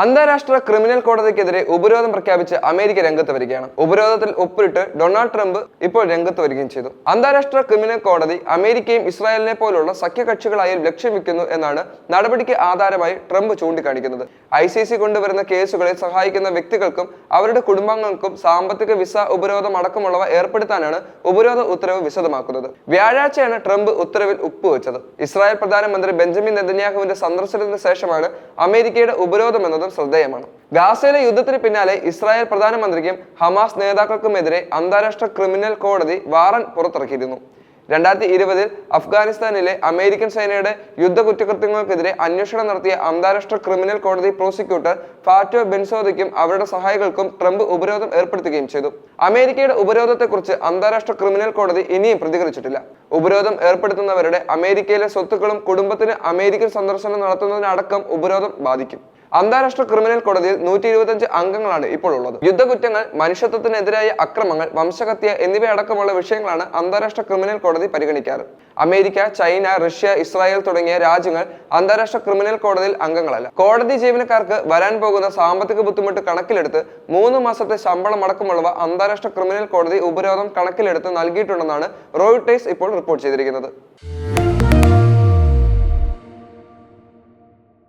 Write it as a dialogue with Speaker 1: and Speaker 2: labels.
Speaker 1: അന്താരാഷ്ട്ര ക്രിമിനൽ കോടതിക്കെതിരെ ഉപരോധം പ്രഖ്യാപിച്ച് അമേരിക്ക രംഗത്ത് വരികയാണ്. ഉപരോധത്തിൽ ഒപ്പിട്ട് ഡൊണാൾഡ് ട്രംപ് ഇപ്പോൾ രംഗത്ത് വരികയും ചെയ്തു. അന്താരാഷ്ട്ര ക്രിമിനൽ കോടതി അമേരിക്കയും ഇസ്രായേലിനെ പോലുള്ള സഖ്യകക്ഷികളായി ലക്ഷ്യം വെക്കുന്നു എന്നാണ് നടപടിക്ക് ആധാരമായി ട്രംപ് ചൂണ്ടിക്കാണിക്കുന്നത്. ഐ സി സി കൊണ്ടുവരുന്ന കേസുകളെ സഹായിക്കുന്ന വ്യക്തികൾക്കും അവരുടെ കുടുംബാംഗങ്ങൾക്കും സാമ്പത്തിക വിസ ഉപരോധം അടക്കമുള്ളവ ഏർപ്പെടുത്താനാണ് ഉപരോധ ഉത്തരവ് വിശദമാക്കുന്നത്. വ്യാഴാഴ്ചയാണ് ട്രംപ് ഉത്തരവിൽ ഒപ്പുവെച്ചത് ഇസ്രായേൽ പ്രധാനമന്ത്രി ബെഞ്ചമിൻ നെതന്യാഹുവിന്റെ സന്ദർശനത്തിന് ശേഷമാണ് അമേരിക്കയുടെ ഉപരോധം എന്നതും ശ്രദ്ധേയമാണ്. ഗാസയിലെ യുദ്ധത്തിന് പിന്നാലെ ഇസ്രായേൽ പ്രധാനമന്ത്രിക്കും ഹമാസ് നേതാക്കൾക്കുമെതിരെ അന്താരാഷ്ട്ര ക്രിമിനൽ കോടതി വാറന്റ് പുറത്തിറക്കിയിരുന്നു. രണ്ടായിരത്തി ഇരുപതിൽ അഫ്ഗാനിസ്ഥാനിലെ അമേരിക്കൻ സേനയുടെ യുദ്ധ കുറ്റകൃത്യങ്ങൾക്കെതിരെ അന്വേഷണം നടത്തിയ അന്താരാഷ്ട്ര ക്രിമിനൽ കോടതി പ്രോസിക്യൂട്ടർ ഫാറ്റോ ബെൻസോദയ്ക്കും അവരുടെ സഹായികൾക്കും ട്രംപ് ഉപരോധം ഏർപ്പെടുത്തുകയും ചെയ്തു. അമേരിക്കയുടെ ഉപരോധത്തെക്കുറിച്ച് അന്താരാഷ്ട്ര ക്രിമിനൽ കോടതി ഇനിയും പ്രതികരിച്ചിട്ടില്ല. ഉപരോധം ഏർപ്പെടുത്തുന്നവരുടെ അമേരിക്കയിലെ സ്വത്തുക്കളും കുടുംബത്തിന് അമേരിക്കൻ സന്ദർശനം നടത്തുന്നതിനടക്കം ഉപരോധം ബാധിക്കും. അന്താരാഷ്ട്ര ക്രിമിനൽ കോടതിയിൽ നൂറ്റി ഇരുപത്തഞ്ച് അംഗങ്ങളാണ് ഇപ്പോൾ ഉള്ളത് യുദ്ധകുറ്റങ്ങൾ മനുഷ്യത്വത്തിനെതിരായ അക്രമങ്ങൾ വംശഹത്യ എന്നിവയടക്കമുള്ള വിഷയങ്ങളാണ് അന്താരാഷ്ട്ര ക്രിമിനൽ കോടതി പരിഗണിക്കാറ്. അമേരിക്ക ചൈന റഷ്യ ഇസ്രായേൽ തുടങ്ങിയ രാജ്യങ്ങൾ അന്താരാഷ്ട്ര ക്രിമിനൽ കോടതിയിൽ അംഗങ്ങളല്ല. കോടതി ജീവനക്കാർക്ക് വരാൻ പോകുന്ന സാമ്പത്തിക ബുദ്ധിമുട്ട് കണക്കിലെടുത്ത് മൂന്ന് മാസത്തെ ശമ്പളം അടക്കമുള്ളവ അന്താരാഷ്ട്ര ക്രിമിനൽ കോടതി ഉപരോധം കണക്കിലെടുത്ത് നൽകിയിട്ടുണ്ടെന്നാണ് റോയിട്ടേഴ്സ് ഇപ്പോൾ റിപ്പോർട്ട് ചെയ്തിരിക്കുന്നത്.